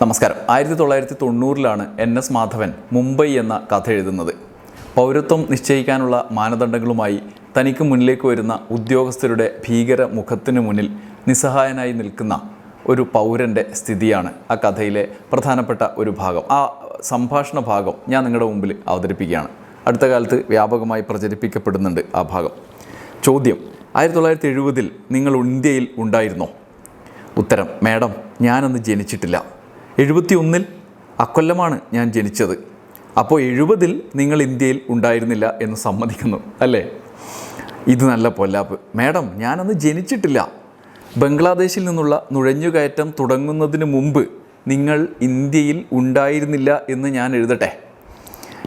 നമസ്കാരം. ആയിരത്തി തൊള്ളായിരത്തി തൊണ്ണൂറിലാണ് എൻ എസ് മാധവൻ മുംബൈ എന്ന കഥ എഴുതുന്നത്. പൗരത്വം നിശ്ചയിക്കാനുള്ള മാനദണ്ഡങ്ങളുമായി തനിക്ക് മുന്നിലേക്ക് വരുന്ന ഉദ്യോഗസ്ഥരുടെ ഭീകര മുഖത്തിനു മുന്നിൽ നിസ്സഹായനായി നിൽക്കുന്ന ഒരു പൗരന്റെ സ്ഥിതിയാണ് ആ കഥയിലെ പ്രധാനപ്പെട്ട ഒരു ഭാഗം. ആ സംഭാഷണ ഭാഗം ഞാൻ നിങ്ങളുടെ മുമ്പിൽ അവതരിപ്പിക്കുകയാണ്. അടുത്ത കാലത്ത് വ്യാപകമായി പ്രചരിപ്പിക്കപ്പെടുന്നുണ്ട് ആ ഭാഗം. ചോദ്യം ആയിരത്തി തൊള്ളായിരത്തി എഴുപതിൽ നിങ്ങൾ ഇന്ത്യയിൽ ഉണ്ടായിരുന്നോ? ഉത്തരം മാഡം ഞാനന്ന് ജനിച്ചിട്ടില്ല. എഴുപത്തി ഒന്നിൽ അക്കൊല്ലമാണ് ഞാൻ ജനിച്ചത്. അപ്പോൾ എഴുപതിൽ നിങ്ങൾ ഇന്ത്യയിൽ ഉണ്ടായിരുന്നില്ല എന്ന് സമ്മതിക്കുന്നു അല്ലേ? ഇത് നല്ല പൊല്ലാപ്പ്. മാഡം ഞാനന്ന് ജനിച്ചിട്ടില്ല. ബംഗ്ലാദേശിൽ നിന്നുള്ള നുഴഞ്ഞുകയറ്റം തുടങ്ങുന്നതിന് മുമ്പ് നിങ്ങൾ ഇന്ത്യയിൽ ഉണ്ടായിരുന്നില്ല എന്ന് ഞാൻ എഴുതട്ടെ?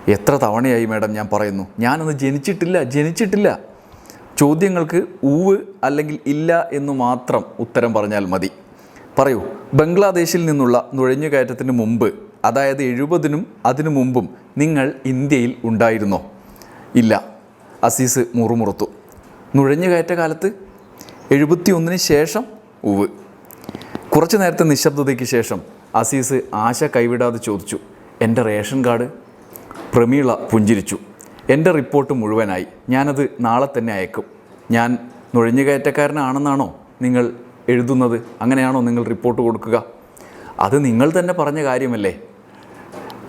എത്ര തവണയായി മാഡം ഞാൻ പറയുന്നു ഞാനന്ന് ജനിച്ചിട്ടില്ല ജനിച്ചിട്ടില്ല. ചോദ്യങ്ങൾക്ക് ഊവ് അല്ലെങ്കിൽ ഇല്ല എന്ന് മാത്രം ഉത്തരം പറഞ്ഞാൽ മതി. പറയൂ ബംഗ്ലാദേശിൽ നിന്നുള്ള നുഴഞ്ഞുകയറ്റത്തിന് മുമ്പ് അതായത് എഴുപതിനും അതിനു മുമ്പും നിങ്ങൾ ഇന്ത്യയിൽ ഉണ്ടായിരുന്നോ? ഇല്ല. അസീസ് മുറുമുറുത്തു. നുഴഞ്ഞുകയറ്റ കാലത്ത് എഴുപത്തി ഒന്നിന് ശേഷം ഉവ് കുറച്ചു നേരത്തെ നിശബ്ദതയ്ക്ക് ശേഷം അസീസ് ആശ കൈവിടാതെ ചോദിച്ചു എന്റെ റേഷൻ കാർഡ്? പ്രമീള പുഞ്ചിരിച്ചു എന്റെ റിപ്പോർട്ട് മുഴുവനായി. ഞാനത് നാളെ തന്നെ അയക്കും. ഞാൻ നുഴഞ്ഞുകയറ്റക്കാരനാണെന്നാണോ നിങ്ങൾ എഴുതുന്നത്? അങ്ങനെയാണോ നിങ്ങൾ റിപ്പോർട്ട് കൊടുക്കുക? അത് നിങ്ങൾ തന്നെ പറഞ്ഞ കാര്യമല്ലേ?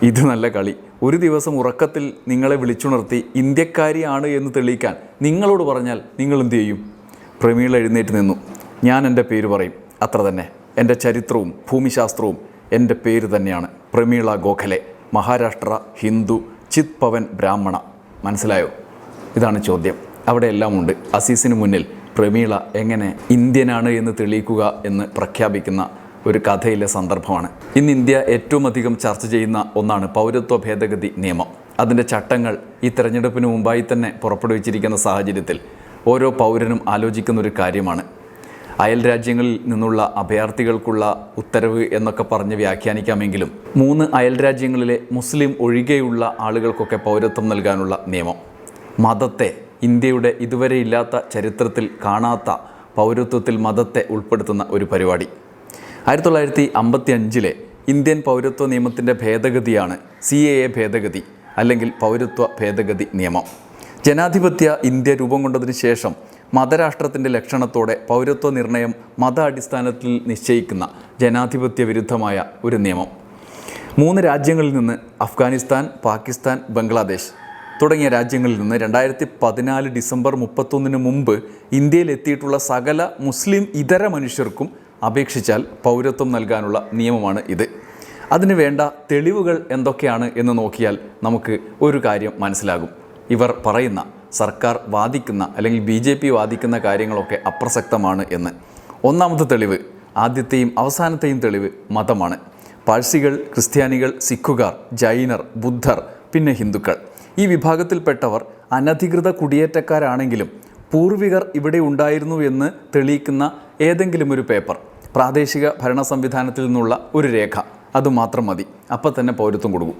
ഇത് നല്ല കളി. ഒരു ദിവസം ഉറക്കത്തിൽ നിങ്ങളെ വിളിച്ചുണർത്തി ഇന്ത്യക്കാരിയാണ് എന്ന് തെളിയിക്കാൻ നിങ്ങളോട് പറഞ്ഞാൽ നിങ്ങൾ എന്തു ചെയ്യും? പ്രമീള എഴുന്നേറ്റ് നിന്നു. ഞാൻ എന്റെ പേര് പറയും. അത്ര തന്നെ. എന്റെ ചരിത്രവും ഭൂമിശാസ്ത്രവും എന്റെ പേര് തന്നെയാണ്. പ്രമീള ഗോഖലെ മഹാരാഷ്ട്ര ഹിന്ദു ചിത് പവൻ ബ്രാഹ്മണ. മനസ്സിലായോ? ഇതാണ് ചോദ്യം. അവിടെ എല്ലാം ഉണ്ട് അസീസിന് മുന്നിൽ പ്രമീള എങ്ങനെ ഇന്ത്യനാണ് എന്ന് തെളിയിക്കുക എന്ന് പ്രഖ്യാപിക്കുന്ന ഒരു കഥയിലെ സന്ദർഭമാണ്. ഇന്ന് ഇന്ത്യ ഏറ്റവും അധികം ചർച്ച ചെയ്യുന്ന ഒന്നാണ് പൗരത്വ ഭേദഗതി നിയമം. അതിന്റെ ചട്ടങ്ങൾ ഈ തെരഞ്ഞെടുപ്പിന് മുമ്പായി തന്നെ പുറപ്പെടുവിച്ചിരിക്കുന്ന സാഹചര്യത്തിൽ ഓരോ പൗരനും ആലോചിക്കുന്ന ഒരു കാര്യമാണ്. അയൽ രാജ്യങ്ങളിൽ നിന്നുള്ള അഭയാർത്ഥികൾക്കുള്ള ഉത്തരവ് എന്നൊക്കെ പറഞ്ഞ് വ്യാഖ്യാനിക്കാമെങ്കിലും മൂന്ന് അയൽ രാജ്യങ്ങളിലെ മുസ്ലിം ഒഴികെയുള്ള ആളുകൾക്കൊക്കെ പൗരത്വം നൽകാനുള്ള നിയമം. മതത്തെ ഇന്ത്യയുടെ ഇതുവരെ ഇല്ലാത്ത ചരിത്രത്തിൽ കാണാത്ത പൗരത്വത്തിൽ മതത്തെ ഉൾപ്പെടുത്തുന്ന ഒരു പരിപാടി. ആയിരത്തി തൊള്ളായിരത്തി അമ്പത്തി അഞ്ചിലെ ഇന്ത്യൻ പൗരത്വ നിയമത്തിന്റെ ഭേദഗതിയാണ് സി എ എ ഭേദഗതി അല്ലെങ്കിൽ പൗരത്വ ഭേദഗതി നിയമം. ജനാധിപത്യ ഇന്ത്യ രൂപം കൊണ്ടതിന് ശേഷം മതരാഷ്ട്രത്തിന്റെ ലക്ഷണത്തോടെ പൗരത്വ നിർണയം മത അടിസ്ഥാനത്തിൽ നിശ്ചയിക്കുന്ന ജനാധിപത്യ വിരുദ്ധമായ ഒരു നിയമം. മൂന്ന് രാജ്യങ്ങളിൽ നിന്ന് അഫ്ഗാനിസ്ഥാൻ പാകിസ്ഥാൻ ബംഗ്ലാദേശ് തുടങ്ങിയ രാജ്യങ്ങളിൽ നിന്ന് രണ്ടായിരത്തി പതിനാല് ഡിസംബർ മുപ്പത്തൊന്നിന് മുമ്പ് ഇന്ത്യയിൽ എത്തിയിട്ടുള്ള സകല മുസ്ലിം ഇതര മനുഷ്യർക്കും അപേക്ഷിച്ചാൽ പൗരത്വം നൽകാനുള്ള നിയമമാണ് ഇത്. അതിന് വേണ്ട തെളിവുകൾ എന്തൊക്കെയാണ് എന്ന് നോക്കിയാൽ നമുക്ക് ഒരു കാര്യം മനസ്സിലാകും. ഇവർ പറയുന്ന സർക്കാർ വാദിക്കുന്ന അല്ലെങ്കിൽ ബി ജെ പി വാദിക്കുന്ന കാര്യങ്ങളൊക്കെ അപ്രസക്തമാണ് എന്ന്. ഒന്നാമത്തെ തെളിവ് ആദ്യത്തെയും അവസാനത്തെയും തെളിവ് മതമാണ്. പാഴ്സികൾ ക്രിസ്ത്യാനികൾ സിഖുകാർ ജൈനർ ബുദ്ധർ പിന്നെ ഹിന്ദുക്കൾ. ഈ വിഭാഗത്തിൽപ്പെട്ടവർ അനധികൃത കുടിയേറ്റക്കാരാണെങ്കിലും പൂർവികർ ഇവിടെ ഉണ്ടായിരുന്നു എന്ന് തെളിയിക്കുന്ന ഏതെങ്കിലും ഒരു പേപ്പർ പ്രാദേശിക ഭരണ സംവിധാനത്തിൽ നിന്നുള്ള ഒരു രേഖ. അതുമാത്രം മതി. അപ്പം തന്നെ പൗരത്വം കൊടുക്കും.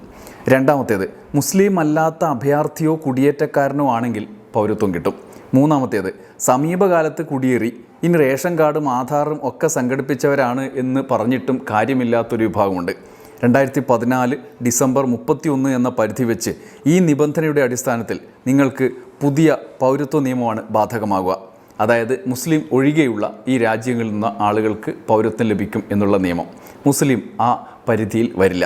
രണ്ടാമത്തേത് മുസ്ലിം അല്ലാത്ത അഭയാർത്ഥിയോ കുടിയേറ്റക്കാരനോ ആണെങ്കിൽ പൗരത്വം കിട്ടും. മൂന്നാമത്തേത് സമീപകാലത്ത് കുടിയേറി ഇനി റേഷൻ കാർഡും ആധാറും ഒക്കെ സംഘടിപ്പിച്ചവരാണ് എന്ന് പറഞ്ഞിട്ടും കാര്യമില്ലാത്തൊരു വിഭാഗമുണ്ട്. രണ്ടായിരത്തി പതിനാല് ഡിസംബർ മുപ്പത്തി ഒന്ന് എന്ന പരിധി വെച്ച് ഈ നിബന്ധനയുടെ അടിസ്ഥാനത്തിൽ നിങ്ങൾക്ക് പുതിയ പൗരത്വ നിയമമാണ് ബാധകമാകുക അതായത് മുസ്ലിം ഒഴികെയുള്ള ഈ രാജ്യങ്ങളിൽ നിന്ന് ആളുകൾക്ക് പൗരത്വം ലഭിക്കും എന്നുള്ള നിയമം മുസ്ലിം ആ പരിധിയിൽ വരില്ല.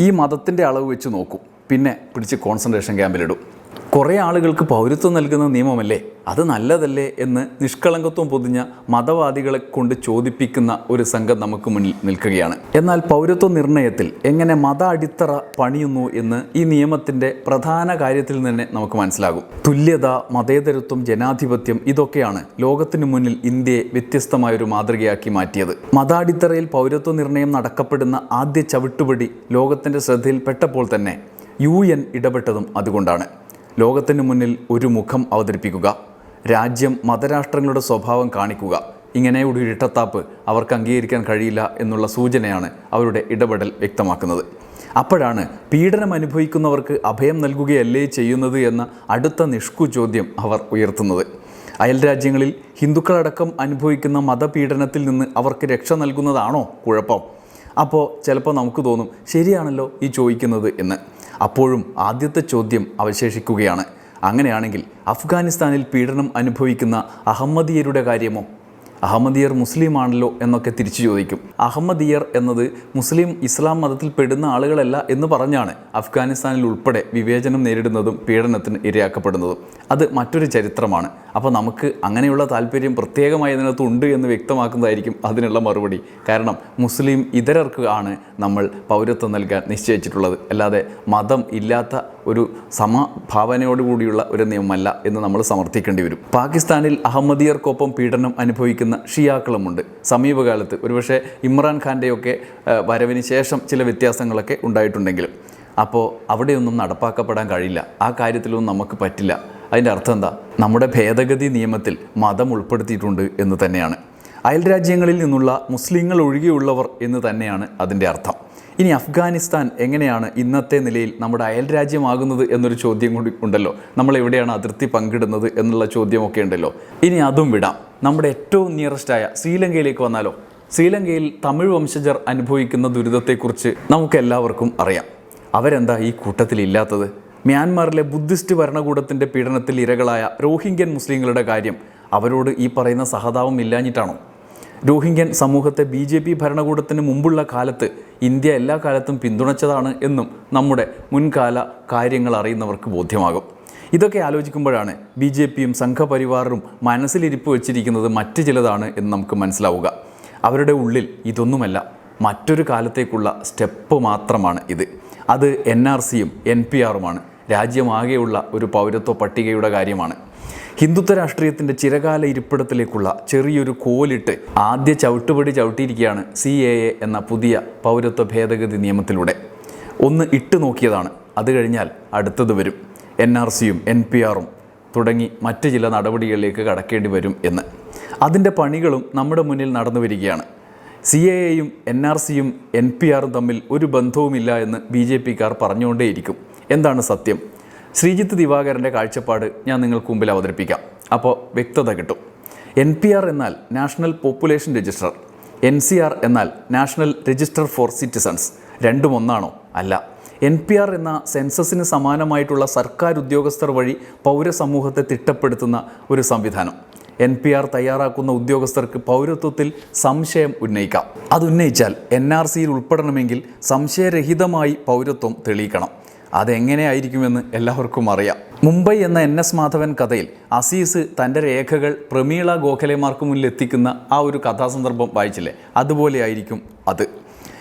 ഈ മതത്തിന്റെ അളവ് വെച്ച് നോക്കും. പിന്നെ പിടിച്ച് കോൺസെൻട്രേഷൻ ക്യാമ്പിലിടും കുറേ ആളുകൾക്ക് പൗരത്വം നൽകുന്ന നിയമമല്ലേ? അത് നല്ലതല്ലേ എന്ന് നിഷ്കളങ്കത്വം പൊതിഞ്ഞ മതവാദികളെ കൊണ്ട് ചോദിപ്പിക്കുന്ന ഒരു സംഘം നമുക്ക് മുന്നിൽ നിൽക്കുകയാണ്. എന്നാൽ പൗരത്വ നിർണയത്തിൽ എങ്ങനെ മത അടിത്തറ പണിയുന്നു എന്ന് ഈ നിയമത്തിന്റെ പ്രധാന കാര്യത്തിൽ തന്നെ നമുക്ക് മനസ്സിലാകും. തുല്യത മതേതരത്വം ജനാധിപത്യം ഇതൊക്കെയാണ് ലോകത്തിന് മുന്നിൽ ഇന്ത്യയെ വ്യത്യസ്തമായ ഒരു മാതൃകയാക്കി മാറ്റിയത്. മതാടിത്തറയിൽ പൗരത്വ നിർണയം നടക്കപ്പെടുന്ന ആദ്യ ചവിട്ടുപടി ലോകത്തിന്റെ ശ്രദ്ധയിൽപ്പെട്ടപ്പോൾ തന്നെ യു എൻ ഇടപെട്ടതും അതുകൊണ്ടാണ്. ലോകത്തിന് മുന്നിൽ ഒരു മുഖം അവതരിപ്പിക്കുക. രാജ്യം മതരാഷ്ട്രങ്ങളുടെ സ്വഭാവം കാണിക്കുക. ഇങ്ങനെ ഒരു ഇരട്ടത്താപ്പ് അവർക്ക് അംഗീകരിക്കാൻ കഴിയില്ല എന്നുള്ള സൂചനയാണ് അവരുടെ ഇടപെടൽ വ്യക്തമാക്കുന്നത്. അപ്പോഴാണ് പീഡനം അനുഭവിക്കുന്നവർക്ക് അഭയം നൽകുകയല്ലേ ചെയ്യുന്നത് എന്ന അടുത്ത നിഷ്കു ചോദ്യം അവർ ഉയർത്തുന്നത്. അയൽ രാജ്യങ്ങളിൽ ഹിന്ദുക്കളടക്കം അനുഭവിക്കുന്ന മതപീഡനത്തിൽ നിന്ന് അവർക്ക് രക്ഷ നൽകുന്നതാണോ കുഴപ്പം? അപ്പോൾ ചിലപ്പോൾ നമുക്ക് തോന്നും ശരിയാണല്ലോ ഈ ചോദിക്കുന്നത് എന്ന്. അപ്പോഴും ആദ്യത്തെ ചോദ്യം അവശേഷിക്കുകയാണ്. അങ്ങനെയാണെങ്കിൽ അഫ്ഗാനിസ്ഥാനിൽ പീഡനം അനുഭവിക്കുന്ന അഹമ്മദിയരുടെ കാര്യമോ? അഹമ്മദിയർ മുസ്ലിം ആണല്ലോ എന്നൊക്കെ തിരിച്ചു ചോദിക്കും. അഹമ്മദിയർ എന്നത് മുസ്ലിം ഇസ്ലാം മതത്തിൽ പെടുന്ന ആളുകളല്ല എന്ന് പറഞ്ഞാണ് അഫ്ഗാനിസ്ഥാനിൽ ഉൾപ്പെടെ വിവേചനം നേരിടുന്നതും പീഡനത്തിന് ഇരയാക്കപ്പെടുന്നതും. അത് മറ്റൊരു ചരിത്രമാണ്. അപ്പോൾ നമുക്ക് അങ്ങനെയുള്ള താല്പര്യം പ്രത്യേകമായി അതിനകത്ത് ഉണ്ട് എന്ന് വ്യക്തമാക്കുന്നതായിരിക്കും അതിനുള്ള മറുപടി. കാരണം മുസ്ലിം ഇതരർക്ക് ആണ് നമ്മൾ പൗരത്വം നൽകാൻ നിശ്ചയിച്ചിട്ടുള്ളത്. അല്ലാതെ മതം ഇല്ലാത്ത ഒരു സമഭാവനയോടുകൂടിയുള്ള ഒരു നിയമമല്ല എന്ന് നമ്മൾ സമർത്ഥിക്കേണ്ടി വരും. പാകിസ്ഥാനിൽ അഹമ്മദിയർക്കൊപ്പം പീഡനം അനുഭവിക്കുന്ന ഷിയാക്കളുമുണ്ട്. സമീപകാലത്ത് ഒരുപക്ഷെ ഇമ്രാൻഖാന്റെയൊക്കെ വരവിന് ശേഷം ചില വ്യത്യാസങ്ങളൊക്കെ ഉണ്ടായിട്ടുണ്ടെങ്കിലും. അപ്പോൾ അവിടെയൊന്നും നടപ്പാക്കപ്പെടാൻ കഴിയില്ല. ആ കാര്യത്തിലൊന്നും നമുക്ക് പറ്റില്ല. അതിന്റെ അർത്ഥം എന്താ? നമ്മുടെ ഭേദഗതി നിയമത്തിൽ മതം ഉൾപ്പെടുത്തിയിട്ടുണ്ട് എന്ന് തന്നെയാണ്. അയൽ രാജ്യങ്ങളിൽ നിന്നുള്ള മുസ്ലിങ്ങൾ ഒഴികെയുള്ളവർ എന്ന് തന്നെയാണ് അതിന്റെ അർത്ഥം. ഇനി അഫ്ഗാനിസ്ഥാൻ എങ്ങനെയാണ് ഇന്നത്തെ നിലയിൽ നമ്മുടെ അയൽ അയൽരാജ്യമാകുന്നത് എന്നൊരു ചോദ്യം കൂടി ഉണ്ടല്ലോ. നമ്മൾ എവിടെയാണ് അതിർത്തി പങ്കിടുന്നത് എന്നുള്ള ചോദ്യമൊക്കെ ഉണ്ടല്ലോ. ഇനി അതും വിടാം. നമ്മുടെ ഏറ്റവും നിയറസ്റ്റായ ശ്രീലങ്കയിലേക്ക് വന്നാലോ? ശ്രീലങ്കയിൽ തമിഴ് വംശജർ അനുഭവിക്കുന്ന ദുരിതത്തെക്കുറിച്ച് നമുക്കെല്ലാവർക്കും അറിയാം. അവരെന്താ ഈ കൂട്ടത്തിലില്ലാത്തത്? മ്യാൻമാറിലെ ബുദ്ധിസ്റ്റ് ഭരണകൂടത്തിന്റെ പീഡനത്തിൽ ഇരകളായ റോഹിംഗ്യൻ മുസ്ലിങ്ങളുടെ കാര്യം അവരോട് ഈ പറയുന്ന സഹതാപം ഇല്ലാഞ്ഞിട്ടാണോ? റോഹിംഗ്യൻ സമൂഹത്തെ ബി ജെ പി ഭരണകൂടത്തിന് മുമ്പുള്ള കാലത്ത് ഇന്ത്യ എല്ലാ കാലത്തും പിന്തുണച്ചതാണ് എന്നും നമ്മുടെ മുൻകാല കാര്യങ്ങൾ അറിയുന്നവർക്ക് ബോധ്യമാകും. ഇതൊക്കെ ആലോചിക്കുമ്പോഴാണ് ബി ജെ പിയും സംഘപരിവാറും മനസ്സിലിരിപ്പ് വെച്ചിരിക്കുന്നത് മറ്റു ചിലതാണ് എന്ന് നമുക്ക് മനസ്സിലാവുക. അവരുടെ ഉള്ളിൽ ഇതൊന്നുമല്ല മറ്റൊരു കാലത്തേക്കുള്ള സ്റ്റെപ്പ് മാത്രമാണ് ഇത്. അത് എൻ ആർ സിയും എൻ പി ആറുമാണ്. രാജ്യമാകെയുള്ള ഒരു പൗരത്വ പട്ടികയുടെ കാര്യമാണ്. ഹിന്ദുത്വ രാഷ്ട്രീയത്തിന്റെ ചിരകാല ഇരിപ്പിടത്തിലേക്കുള്ള ചെറിയൊരു കോലിട്ട് ആദ്യ ചവിട്ടുപടി ചവിട്ടിയിരിക്കുകയാണ് സി എ എ എന്ന പുതിയ പൗരത്വ ഭേദഗതി നിയമത്തിലൂടെ. ഒന്ന് ഇട്ട് നോക്കിയതാണ് അത് കഴിഞ്ഞാൽ അടുത്തത് വരും. എൻ ആർ സിയും എൻ പി ആറും തുടങ്ങി മറ്റ് ചില നടപടികളിലേക്ക് കടക്കേണ്ടി വരും എന്ന്. അതിന്റെ പണികളും നമ്മുടെ മുന്നിൽ നടന്നു വരികയാണ്. സി എ എയും എൻ ആർ സിയും എൻ പി ആറും തമ്മിൽ ഒരു ബന്ധവുമില്ല എന്ന് ബി ജെ പിക്കാർ പറഞ്ഞുകൊണ്ടേയിരിക്കും. എന്താണ് സത്യം? ശ്രീജിത്ത് ദിവാകരന്റെ കാഴ്ചപ്പാട് ഞാൻ നിങ്ങൾക്ക് മുമ്പിൽ അവതരിപ്പിക്കാം. അപ്പോൾ വ്യക്തത കിട്ടും. എൻ പി ആർ എന്നാൽ national population register. N C R എന്നാൽ നാഷണൽ രജിസ്റ്റർ ഫോർ സിറ്റിസൺസ്. രണ്ടും ഒന്നാണോ? അല്ല. എൻ പി ആർ എന്ന സെൻസസിന് സമാനമായിട്ടുള്ള സർക്കാർ ഉദ്യോഗസ്ഥർ വഴി പൗരസമൂഹത്തെ തിട്ടപ്പെടുത്തുന്ന ഒരു സംവിധാനം. എൻ പി ആർ തയ്യാറാക്കുന്ന ഉദ്യോഗസ്ഥർക്ക് പൗരത്വത്തിൽ സംശയം ഉന്നയിക്കാം. അത് ഉന്നയിച്ചാൽ എൻ ആർ സിയിൽ ഉൾപ്പെടണമെങ്കിൽ സംശയരഹിതമായി പൗരത്വം തെളിയിക്കണം. അതെങ്ങനെയായിരിക്കുമെന്ന് എല്ലാവർക്കും അറിയാം. മുംബൈ എന്ന എൻ എസ് മാധവൻ കഥയിൽ അസീസ് തന്റെ രേഖകൾ പ്രമീള ഗോഖലെമാർക്ക് മുന്നിൽ എത്തിക്കുന്ന ആ ഒരു കഥാസന്ദർഭം വായിച്ചില്ലേ? അതുപോലെയായിരിക്കും അത്.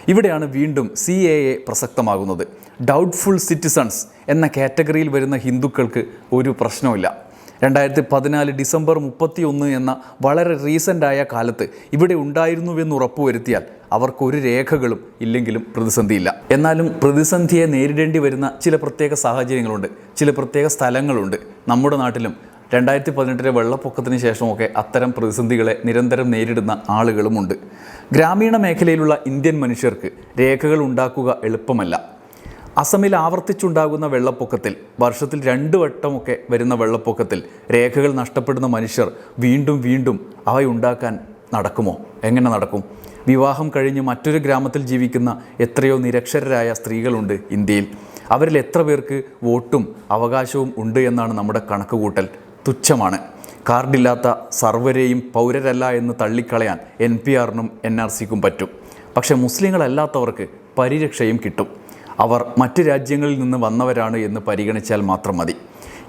ഇവിടെയാണ് വീണ്ടും സി എ എ പ്രസക്തമാകുന്നത്. ഡൗട്ട്ഫുൾ സിറ്റിസൺസ് എന്ന കാറ്റഗറിയിൽ വരുന്ന ഹിന്ദുക്കൾക്ക് ഒരു പ്രശ്നമില്ല രണ്ടായിരത്തി പതിനാല് ഡിസംബർ മുപ്പത്തി ഒന്ന് എന്ന വളരെ റീസന്റായ കാലത്ത് ഇവിടെ ഉണ്ടായിരുന്നുവെന്ന് ഉറപ്പുവരുത്തിയാൽ അവർക്കൊരു രേഖകളും ഇല്ലെങ്കിലും പ്രതിസന്ധിയില്ല. എന്നാലും പ്രതിസന്ധിയെ നേരിടേണ്ടി വരുന്ന ചില പ്രത്യേക സാഹചര്യങ്ങളുണ്ട്. ചില പ്രത്യേക സ്ഥലങ്ങളുണ്ട്. നമ്മുടെ നാട്ടിലും രണ്ടായിരത്തി പതിനെട്ടിലെ വെള്ളപ്പൊക്കത്തിന് ശേഷമൊക്കെ അത്തരം പ്രതിസന്ധികളെ നിരന്തരം നേരിടുന്ന ആളുകളുമുണ്ട്. ഗ്രാമീണ മേഖലയിലുള്ള ഇന്ത്യൻ മനുഷ്യർക്ക് രേഖകൾ ഉണ്ടാക്കുക എളുപ്പമല്ല. അസമിൽ ആവർത്തിച്ചുണ്ടാകുന്ന വെള്ളപ്പൊക്കത്തിൽ വർഷത്തിൽ രണ്ട് വട്ടമൊക്കെ വരുന്ന വെള്ളപ്പൊക്കത്തിൽ രേഖകൾ നഷ്ടപ്പെടുന്ന മനുഷ്യർ വീണ്ടും വീണ്ടും അവയുണ്ടാക്കാൻ നടക്കുമോ? എങ്ങനെ നടക്കും? വിവാഹം കഴിഞ്ഞ് മറ്റൊരു ഗ്രാമത്തിൽ ജീവിക്കുന്ന എത്രയോ നിരക്ഷരരായ സ്ത്രീകളുണ്ട് ഇന്ത്യയിൽ. അവരിൽ എത്ര പേർക്ക് വോട്ടും അവകാശവും ഉണ്ട് എന്നാണ് നമ്മുടെ കണക്കുകൂട്ടൽ. തുച്ഛമാണ്. കാർഡില്ലാത്ത സർവരെയും പൗരരല്ല എന്ന് തള്ളിക്കളയാൻ എൻ പി ആറിനും എൻ ആർ സിക്കും പറ്റും. പക്ഷേ മുസ്ലിങ്ങളല്ലാത്തവർക്ക് പരിരക്ഷയും കിട്ടും. അവർ മറ്റ് രാജ്യങ്ങളിൽ നിന്ന് വന്നവരാണ് എന്ന് പരിഗണിച്ചാൽ മാത്രം മതി.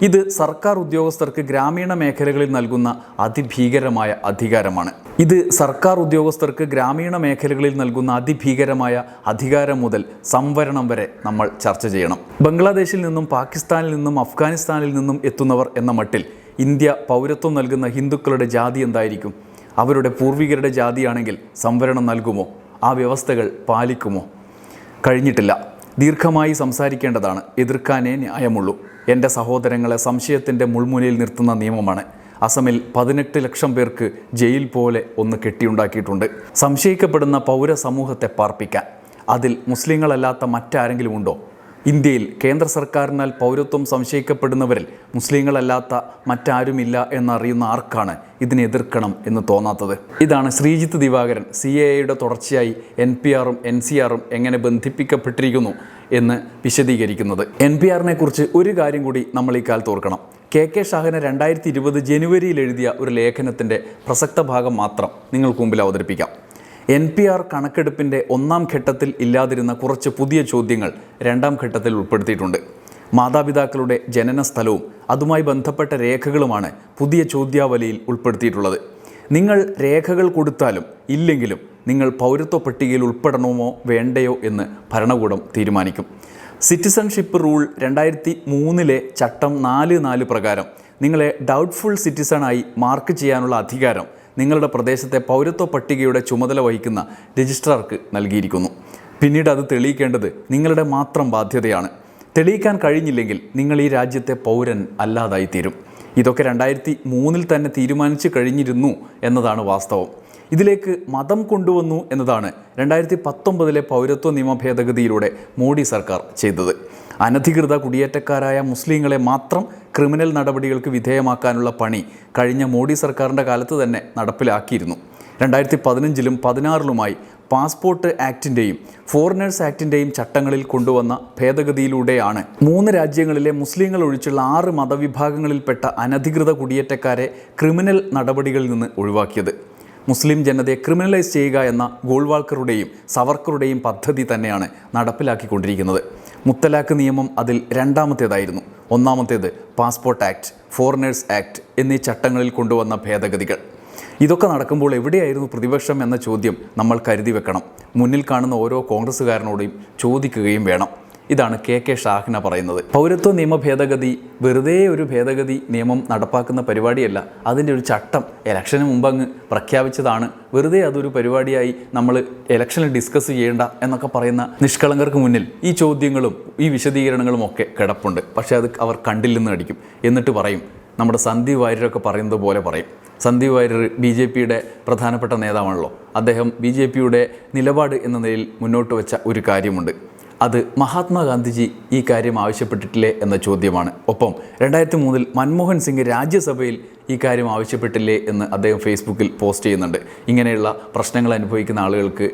ഇത് സർക്കാർ ഉദ്യോഗസ്ഥർക്ക് ഗ്രാമീണ മേഖലകളിൽ നൽകുന്ന അതിഭീകരമായ അധികാരമാണ്. ഇത് സർക്കാർ ഉദ്യോഗസ്ഥർക്ക് ഗ്രാമീണ മേഖലകളിൽ നൽകുന്ന അതിഭീകരമായ അധികാരം മുതൽ സംവരണം വരെ നമ്മൾ ചർച്ച ചെയ്യണം. ബംഗ്ലാദേശിൽ നിന്നും പാകിസ്ഥാനിൽ നിന്നും അഫ്ഗാനിസ്ഥാനിൽ നിന്നും എത്തുന്നവർ എന്ന മട്ടിൽ ഇന്ത്യ പൗരത്വം നൽകുന്ന ഹിന്ദുക്കളുടെ ജാതി എന്തായിരിക്കും? അവരുടെ പൂർവികരുടെ ജാതിയാണെങ്കിൽ സംവരണം നൽകുമോ? ആ വ്യവസ്ഥകൾ പാലിക്കുമോ? കഴിഞ്ഞിട്ടില്ല. ദീർഘമായി സംസാരിക്കേണ്ടതാണ്. എതിർക്കാനേ ന്യായമുള്ളൂ. എന്റെ സഹോദരങ്ങളെ സംശയത്തിന്റെ മുൾമുനയിൽ നിർത്തുന്ന നിയമമാണ്. അസമിൽ പതിനെട്ട് ലക്ഷം പേർക്ക് ജയിൽ പോലെ ഒന്ന് കെട്ടിയുണ്ടാക്കിയിട്ടുണ്ട്. സംശയിക്കപ്പെടുന്ന പൗര സമൂഹത്തെ പാർപ്പിക്കാൻ. അതിൽ മുസ്ലിങ്ങളല്ലാത്ത മറ്റാരെങ്കിലും ഉണ്ടോ? ഇന്ത്യയിൽ കേന്ദ്ര സർക്കാരിനാൽ പൗരത്വം സംശയിക്കപ്പെടുന്നവരിൽ മുസ്ലിങ്ങളല്ലാത്ത മറ്റാരുമില്ല എന്നറിയുന്ന ആർക്കാണ് ഇതിനെ എതിർക്കണം എന്ന് തോന്നാത്തത്? ഇതാണ് ശ്രീജിത്ത് ദിവാകരൻ സി എ എയുടെ തുടർച്ചയായി എൻ പി ആറും എൻ സി ആറും എങ്ങനെ ബന്ധിപ്പിക്കപ്പെട്ടിരിക്കുന്നു എന്ന് വിശദീകരിക്കുന്നത്. എൻ പി ആറിനെ കുറിച്ച് ഒരു കാര്യം കൂടി നമ്മൾ ഈ കാലത്ത് ഓർക്കണം. കെ കെ ഷാഹിന് രണ്ടായിരത്തി ഇരുപത് ജനുവരിയിൽ എഴുതിയ ഒരു ലേഖനത്തിന്റെ പ്രസക്ത ഭാഗം മാത്രം നിങ്ങൾക്ക് മുമ്പിൽ അവതരിപ്പിക്കാം. എൻ പി ആർ കണക്കെടുപ്പിന്റെ ഒന്നാം ഘട്ടത്തിൽ ഇല്ലാതിരുന്ന കുറച്ച് പുതിയ ചോദ്യങ്ങൾ രണ്ടാം ഘട്ടത്തിൽ ഉൾപ്പെടുത്തിയിട്ടുണ്ട്. മാതാപിതാക്കളുടെ ജനന സ്ഥലവും അതുമായി ബന്ധപ്പെട്ട രേഖകളുമാണ് പുതിയ ചോദ്യാവലിയിൽ ഉൾപ്പെടുത്തിയിട്ടുള്ളത്. നിങ്ങൾ രേഖകൾ കൊടുത്താലും ഇല്ലെങ്കിലും നിങ്ങൾ പൗരത്വ പട്ടികയിൽ ഉൾപ്പെടണമോ വേണ്ടയോ എന്ന് ഭരണകൂടം തീരുമാനിക്കും. സിറ്റിസൺഷിപ്പ് റൂൾ രണ്ടായിരത്തി മൂന്നിലെ ചട്ടം നാല് നാല് പ്രകാരം നിങ്ങളെ ഡൗട്ട്ഫുൾ സിറ്റിസണായി മാർക്ക് ചെയ്യാനുള്ള അധികാരം നിങ്ങളുടെ പ്രദേശത്തെ പൗരത്വ പട്ടികയുടെ ചുമതല വഹിക്കുന്ന രജിസ്ട്രാർക്ക് നൽകിയിരിക്കുന്നു. പിന്നീട് അത് തെളിയിക്കേണ്ടത് നിങ്ങളുടെ മാത്രം ബാധ്യതയാണ്. തെളിയിക്കാൻ കഴിഞ്ഞില്ലെങ്കിൽ നിങ്ങൾ ഈ രാജ്യത്തെ പൗരൻ അല്ലാതായി തീരും ഇതൊക്കെ രണ്ടായിരത്തി മൂന്നിൽ തന്നെ തീരുമാനിച്ചു കഴിഞ്ഞിരുന്നു എന്നതാണ് വാസ്തവം. ഇതിലേക്ക് മതം കൊണ്ടുവന്നു എന്നതാണ് രണ്ടായിരത്തി പത്തൊമ്പതിലെ പൗരത്വ നിയമ ഭേദഗതിയിലൂടെ മോഡി സർക്കാർ ചെയ്തത്. അനധികൃത കുടിയേറ്റക്കാരായ മുസ്ലിങ്ങളെ മാത്രം ക്രിമിനൽ നടപടികൾക്ക് വിധേയമാക്കാനുള്ള പണി കഴിഞ്ഞ മോഡി സർക്കാരിന്റെ കാലത്ത് തന്നെ നടപ്പിലാക്കിയിരുന്നു. രണ്ടായിരത്തി പതിനഞ്ചിലും പതിനാറിലുമായി പാസ്പോർട്ട് ആക്ടിന്റെയും ഫോറിനേഴ്സ് ആക്ടിന്റെയും ചട്ടങ്ങളിൽ കൊണ്ടുവന്ന ഭേദഗതിയിലൂടെയാണ് മൂന്ന് രാജ്യങ്ങളിലെ മുസ്ലിങ്ങൾ ഒഴിച്ചുള്ള ആറ് മതവിഭാഗങ്ങളിൽപ്പെട്ട അനധികൃത കുടിയേറ്റക്കാരെ ക്രിമിനൽ നടപടികളിൽ നിന്ന് ഒഴിവാക്കിയത്. മുസ്ലിം ജനതയെ ക്രിമിനലൈസ് ചെയ്യുക എന്ന ഗോൾവാൾക്കറുടെയും സവർക്കറുടെയും പദ്ധതി തന്നെയാണ് നടപ്പിലാക്കിക്കൊണ്ടിരിക്കുന്നത്. മുത്തലാഖ് നിയമം അതിൽ രണ്ടാമത്തേതായിരുന്നു. ഒന്നാമത്തേത് പാസ്പോർട്ട് ആക്ട് ഫോറിനേഴ്സ് ആക്ട് എന്നീ ചട്ടങ്ങളിൽ കൊണ്ടുവന്ന ഭേദഗതികൾ. ഇതൊക്കെ നടക്കുമ്പോൾ എവിടെയായിരുന്നു പ്രതിപക്ഷം എന്ന ചോദ്യം നമ്മൾ കരുതി വെക്കണം. മുന്നിൽ കാണുന്ന ഓരോ കോൺഗ്രസ്സുകാരനോടും ചോദിക്കുകയും വേണം. ഇതാണ് കെ കെ ഷാഹിന പറയുന്നത്. പൗരത്വ നിയമ ഭേദഗതി വെറുതെ ഒരു ഭേദഗതി നിയമം നടപ്പാക്കുന്ന പരിപാടിയല്ല അതിന്റെ ഒരു ചട്ടം ഇലക്ഷന് മുമ്പ് അങ്ങ് പ്രഖ്യാപിച്ചതാണ്. വെറുതെ അതൊരു പരിപാടിയായി നമ്മൾ ഇലക്ഷനിൽ ഡിസ്കസ് ചെയ്യേണ്ട എന്നൊക്കെ പറയുന്ന നിഷ്കളങ്കർക്ക് മുന്നിൽ ഈ ചോദ്യങ്ങളും ഈ വിശദീകരണങ്ങളും ഒക്കെ കിടപ്പുണ്ട്. പക്ഷേ അത് അവർ കണ്ടില്ലെന്ന് അടിക്കും. എന്നിട്ട് പറയും നമ്മുടെ സന്ദീപ് വാര്യരൊക്കെ പറയുന്നത് പോലെ പറയും. സന്ദീപ് വാര്യർ ബി ജെ പിയുടെ പ്രധാനപ്പെട്ട നേതാവാണല്ലോ. അദ്ദേഹം ബി ജെ പിയുടെ നിലപാട് എന്ന നിലയിൽ മുന്നോട്ട് വെച്ച ഒരു കാര്യമുണ്ട്. അത് മഹാത്മാഗാന്ധിജി ഈ കാര്യം ആവശ്യപ്പെട്ടിട്ടില്ലേ എന്ന ചോദ്യമാണ്. ഒപ്പം രണ്ടായിരത്തി മൂന്നിൽ മൻമോഹൻ സിംഗ് രാജ്യസഭയിൽ ഈ കാര്യം ആവശ്യപ്പെട്ടില്ലേ എന്ന് അദ്ദേഹം ഫേസ്ബുക്കിൽ പോസ്റ്റ് ചെയ്യുന്നുണ്ട്. ഇങ്ങനെയുള്ള പ്രശ്നങ്ങൾ അനുഭവിക്കുന്ന ആളുകൾക്ക്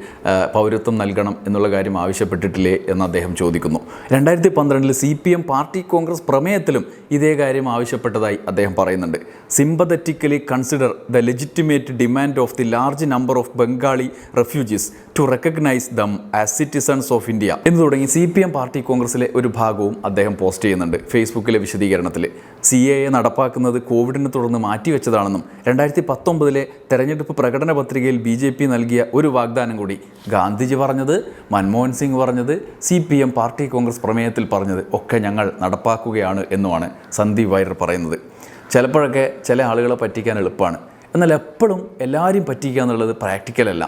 പൗരത്വം നൽകണം എന്നുള്ള കാര്യം ആവശ്യപ്പെട്ടിട്ടില്ലേ എന്ന് അദ്ദേഹം ചോദിക്കുന്നു. രണ്ടായിരത്തി പന്ത്രണ്ടിൽ C P M party congress പ്രമേയത്തിലും ഇതേ കാര്യം ആവശ്യപ്പെട്ടതായി അദ്ദേഹം പറയുന്നുണ്ട്. Sympathetically consider the legitimate demand of the large number of Bengali refugees to recognise them as citizens of India എന്ന് തുടങ്ങി സി പി എം പാർട്ടി കോൺഗ്രസിലെ ഒരു ഭാഗവും അദ്ദേഹം പോസ്റ്റ് ചെയ്യുന്നുണ്ട് ഫേസ്ബുക്കിലെ വിശദീകരണത്തിൽ സി എ നടപ്പാക്കുന്നത് കോവിഡിനെ തുടർന്ന് മാറ്റിവെച്ചതാണെന്നും രണ്ടായിരത്തി പത്തൊമ്പതിലെ തെരഞ്ഞെടുപ്പ് പ്രകടന പത്രികയിൽ ബി ജെ പി നൽകിയ ഒരു വാഗ്ദാനം കൂടി ഗാന്ധിജി പറഞ്ഞത് മൻമോഹൻ സിംഗ് പറഞ്ഞത് C P M party congress പ്രമേയത്തിൽ പറഞ്ഞത് ഒക്കെ ഞങ്ങൾ നടപ്പാക്കുകയാണ് എന്നുമാണ് സന്ദീപ് വാര്യർ പറയുന്നത്. ചിലപ്പോഴൊക്കെ ചില ആളുകളെ പറ്റിക്കാൻ എളുപ്പമാണ്. എന്നാൽ എപ്പോഴും എല്ലാവരെയും പറ്റിക്കുക എന്നുള്ളത് പ്രാക്ടിക്കലല്ല.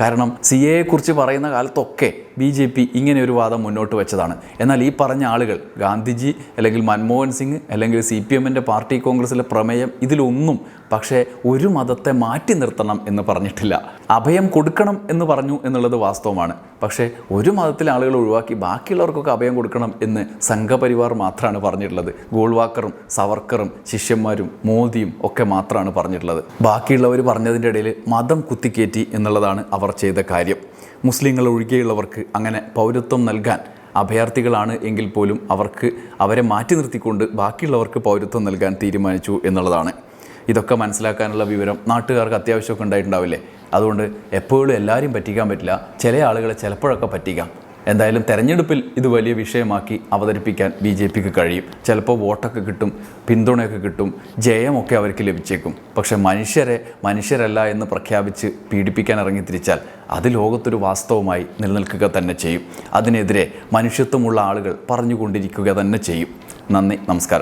കാരണം സി എയെക്കുറിച്ച് പറയുന്ന കാലത്തൊക്കെ ബി ജെ പി ഇങ്ങനെ ഒരു വാദം മുന്നോട്ട് വെച്ചതാണ്. എന്നാൽ ഈ പറഞ്ഞ ആളുകൾ ഗാന്ധിജി അല്ലെങ്കിൽ മൻമോഹൻ സിംഗ് അല്ലെങ്കിൽ സി പി എമ്മിന്റെ പാർട്ടി കോൺഗ്രസിലെ പ്രമേയം ഇതിലൊന്നും പക്ഷേ ഒരു മതത്തെ മാറ്റി നിർത്തണം എന്ന് പറഞ്ഞിട്ടില്ല. അഭയം കൊടുക്കണം എന്ന് പറഞ്ഞു എന്നുള്ളത് വാസ്തവമാണ്. പക്ഷേ ഒരു മതത്തിലെ ആളുകൾ ഒഴിവാക്കി ബാക്കിയുള്ളവർക്കൊക്കെ അഭയം കൊടുക്കണം എന്ന് സംഘപരിവാർ മാത്രമാണ് പറഞ്ഞിട്ടുള്ളത്. ഗോൾവാക്കറും സവർക്കറും ശിഷ്യന്മാരും മോദിയും ഒക്കെ മാത്രമാണ് പറഞ്ഞിട്ടുള്ളത്. ബാക്കിയുള്ളവർ പറഞ്ഞതിന്റെ ഇടയിൽ മതം കുത്തിക്കയറ്റി എന്നുള്ളതാണ് അവർ ചെയ്ത കാര്യം. മുസ്ലിങ്ങൾ ഒഴികെയുള്ളവർക്ക് അങ്ങനെ പൗരത്വം നൽകാൻ അഭയാർത്ഥികളാണ് എങ്കിൽ പോലും അവർക്ക് അവരെ മാറ്റി നിർത്തിക്കൊണ്ട് ബാക്കിയുള്ളവർക്ക് പൗരത്വം നൽകാൻ തീരുമാനിച്ചു എന്നുള്ളതാണ്. ഇതൊക്കെ മനസ്സിലാക്കാനുള്ള വിവരം നാട്ടുകാർക്ക് അത്യാവശ്യമൊക്കെ ഉണ്ടായിട്ടുണ്ടാവില്ലേ? അതുകൊണ്ട് എപ്പോഴും എല്ലാവരും പറ്റിക്കാൻ പറ്റില്ല. ചില ആളുകളെ ചിലപ്പോഴൊക്കെ പറ്റിക്കാം. എന്തായാലും തെരഞ്ഞെടുപ്പിൽ ഇത് വലിയ വിഷയമാക്കി അവതരിപ്പിക്കാൻ ബി ജെ പിക്ക് കഴിയും. ചിലപ്പോൾ വോട്ടൊക്കെ കിട്ടും പിന്തുണയൊക്കെ കിട്ടും ജയമൊക്കെ അവർക്ക് ലഭിച്ചേക്കും. പക്ഷെ മനുഷ്യരെ മനുഷ്യരല്ല എന്ന് പ്രഖ്യാപിച്ച് പീഡിപ്പിക്കാൻ ഇറങ്ങി തിരിച്ചാൽ അത് ലോകത്തൊരു വാസ്തവമായി നിലനിൽക്കുക തന്നെ ചെയ്യും. അതിനെതിരെ മനുഷ്യത്വമുള്ള ആളുകൾ പറഞ്ഞുകൊണ്ടിരിക്കുക തന്നെ ചെയ്യും. നന്ദി നമസ്കാരം.